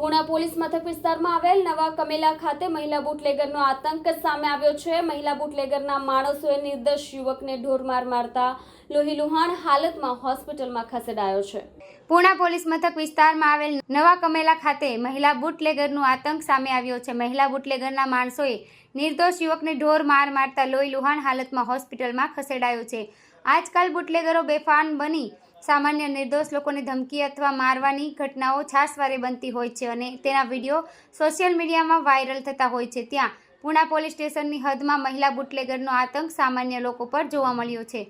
Puna police મથક વિસ્તારમાં આવેલ નવા કમેલા ખાતે મહિલા બુટલેગરનો આતંક સામે આવ્યો છે. મહિલા બુટલેગરના માણસોએ નિર્દોષ યુવકને ઢોરમાર મારતા લોહીલુહાણ હાલતમાં હોસ્પિટલમાં ખસેડાયો છે. પૂણા પોલીસ મથક વિસ્તારમાં આવેલ નવા કમેલા ખાતે મહિલા બુટલેગરનું આતંક સામે આવ્યો છે. મહિલા બુટલેગરના માણસોએ નિર્દોષ યુવકને ઢોર માર મારતા લોહી લુહાણ હાલતમાં હોસ્પિટલમાં ખસેડાયો છે. આજકાલ બુટલેગરો બેફાન બની સામાન્ય નિર્દોષ લોકોને ધમકી અથવા મારવાની ઘટનાઓ છાસવારે બનતી હોય છે અને તેના વીડિયો સોશિયલ મીડિયામાં વાયરલ થતા હોય છે. ત્યાં પૂણા પોલીસ સ્ટેશનની હદમાં મહિલા બુટલેગરનો આતંક સામાન્ય લોકો પર જોવા મળ્યો છે.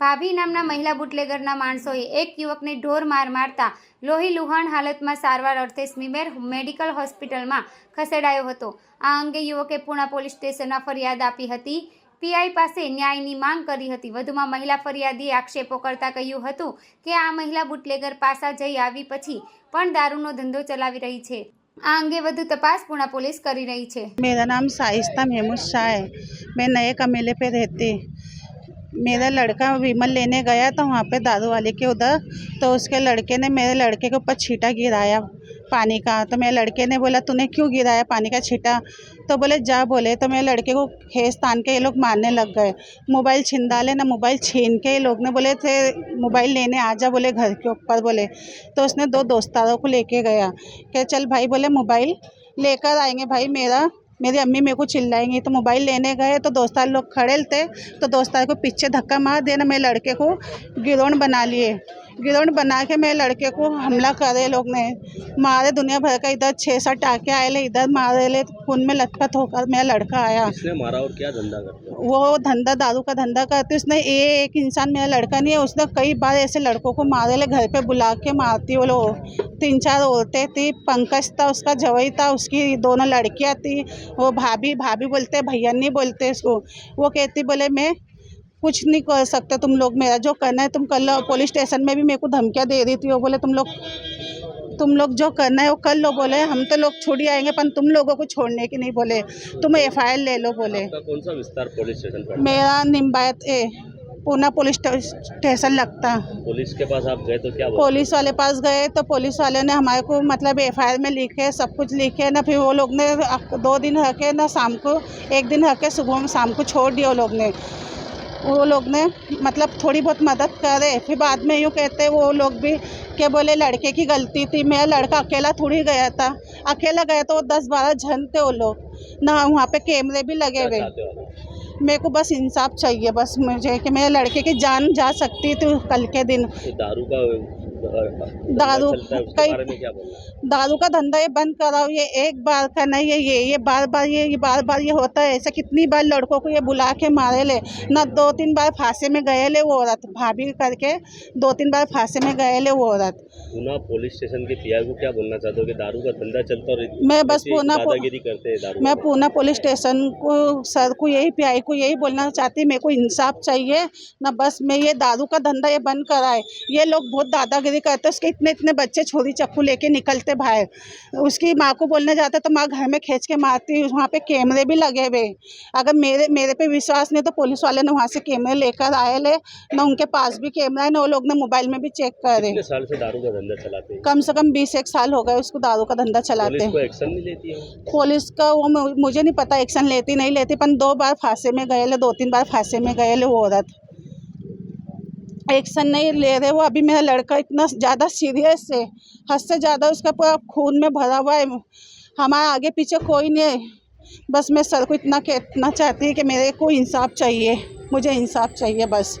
ભાભી નામના મહિલા બુટલેગરના માણસોએ એક યુવકને ઢોર માર મારતા લોહી લુહાણ હાલતમાં સારવાર અર્થે સ્મીમેર મેડિકલ હોસ્પિટલમાં ખસેડાયો હતો. આ અંગે યુવકે પૂણા પોલીસ સ્ટેશનમાં ફરિયાદ આપી હતી. પીઆઈ પાસે ન્યાયની માંગ કરી હતી વધુમાં મહિલા ફરિયાદીએ આક્ષેપો કરતા કહ્યું હતું કે આ મહિલા બુટલેગર પાસા જઈ આવી પછી પણ દારૂનો ધંધો ચલાવી રહી છે આ અંગે વધુ તપાસ પૂણા પોલીસ કરી રહી છે मेरा नाम साइस्ता महमूद शाह है मैं नए कमेले पे रहती मेरा लड़का विमल लेने गया तो वहाँ पे दारू वाले के उधर तो उसके लड़के ने मेरे लड़के के ऊपर छीटा गिराया पानी का। तो मेरे लड़के ने बोला, तूने क्यों गिराया पानी का छीटा? तो बोले, जा बोले। तो मेरे लड़के को खेस तान के ये लोग मारने लग गए। मोबाइल छीन डाले ना मोबाइल छीन के ये लोग ने बोले, थे, मोबाइल लेने आ जा बोले घर के ऊपर बोले। तो उसने दो दोस्तारों को लेके गया। कि चल भाई बोले, मोबाइल लेकर आएँगे भाई, मेरा, मेरी अम्मी मेरे को चिल्लाएँगी। तो मोबाइल लेने गए तो दोस्तार लोग खड़े थे। तो दोस्तार को पीछे धक्का मार देना मेरे लड़के को गिरोन बना लिए। गिरोन बना के मेरे लड़के को हमला करे लोग ने। मारे दुनिया भर का इधर छः सात टाके आए ले इधर मारे ले खून में लथपथ होकर मेरा लड़का आया। किसने मारा और क्या धंधा करते वो धंधा दारू का धंधा करती उसने ये एक इंसान मेरा लड़का नहीं है उसने कई बार ऐसे लड़कों को मारे ले घर पे बुला के मारती वो लोग। तीन चार औरतें थी पंकज था उसका जवई था उसकी दोनों लड़कियाँ थी। वो भाभी भाभी बोलते भैया नहीं बोलते उसको वो कहती बोले मैं कुछ नहीं कर सकते तुम लोग मेरा जो करना है तुम कर लो पुलिस स्टेशन में भी मेरे को धमकियाँ दे रही थी वो बोले तुम लोग तुम लोग जो करना है वो कर लो बोले हम तो लोग छोड़ ही आएँगे पर तुम लोगों को छोड़ने की नहीं बोले तुम एफ़ आई ले लो बोले। कौन सा विस्तार पुलिस स्टेशन मेरा निम्बायत ए पूना पुलिस स्टेशन लगता। पुलिस के पास आप गए तो क्या पुलिस वाले पास गए तो पुलिस वाले ने हमारे को मतलब एफआईआर में लिखे सब कुछ लिखे ना फिर वो लोग ने दो दिन रखे ना शाम को एक दिन रखे सुबह में शाम को छोड़ दिया वो लोग ने। वो लोग ने मतलब थोड़ी बहुत मदद करे। फिर बाद में यूँ कहते वो लोग भी के बोले लड़के की गलती थी मेरा लड़का अकेला थोड़ी गया था। अकेला गया तो वो दस बारह जन थे वो लोग। ना वहाँ पे कैमरे भी लगे हुए? मेरे को बस इंसाफ चाहिए बस मुझे कि मेरे लड़के की जान जा सकती थी कल के दिन। दारू का दारू कई-? दारू का धंधा ये बंद कराओ ये एक बार का नहीं है ये ये बार बार ये ये बार बार ये होता है। ऐसा कितनी बार लड़कों को ये बुला के मारे ले? ना दो तीन बार फांसे में गए ले वो औरत भाभी करके दो तीन बार फांसे में गए ले वो औरत। पूना पुलिस स्टेशन के पीआई को क्या बोलना चाहते हो कि दारू का धंधा चलता और मैं बस पूना दादागिरी करते हैं दारू मैं पूना पुलिस स्टेशन को सर को यही पीआई को यही बोलना चाहती मेरे को इंसाफ चाहिए। ना बस मैं ये दारू का धंधा ये बंद कराए। ये लोग बहुत दादागिरी करते उसके इतने इतने बच्चे छोरी चक्कू लेके निकलते बाहर। उसकी माँ को बोलने जाते तो माँ घर में खींच के मारती वहाँ पे कैमरे भी लगे हुए अगर मेरे मेरे पे विश्वास नहीं तो पुलिस वाले ने वहाँ से कैमरे लेकर आए ले। ना उनके पास भी कैमरा है ना वो लोग ने मोबाइल में भी चेक करे। साल से दारू का धंधा चलाते हैं? कम से कम बीस एक साल हो गए उसको दारू का धंधा चलाते हैं। एक्शन नहीं लेती है? पुलिस का वो मुझे नहीं पता एक्शन लेती नहीं लेती पर दो बार फांसे में गए ले दो तीन बार फांसे में गए ले वो औरत। एक्शन नहीं ले रहे वो अभी मेरा लड़का इतना ज़्यादा सीरियस है हद से ज़्यादा उसका पूरा खून में भरा हुआ है हमारा आगे पीछे कोई नहीं है। बस मैं सर को इतना कहना चाहती है कि मेरे को इंसाफ चाहिए मुझे इंसाफ चाहिए बस।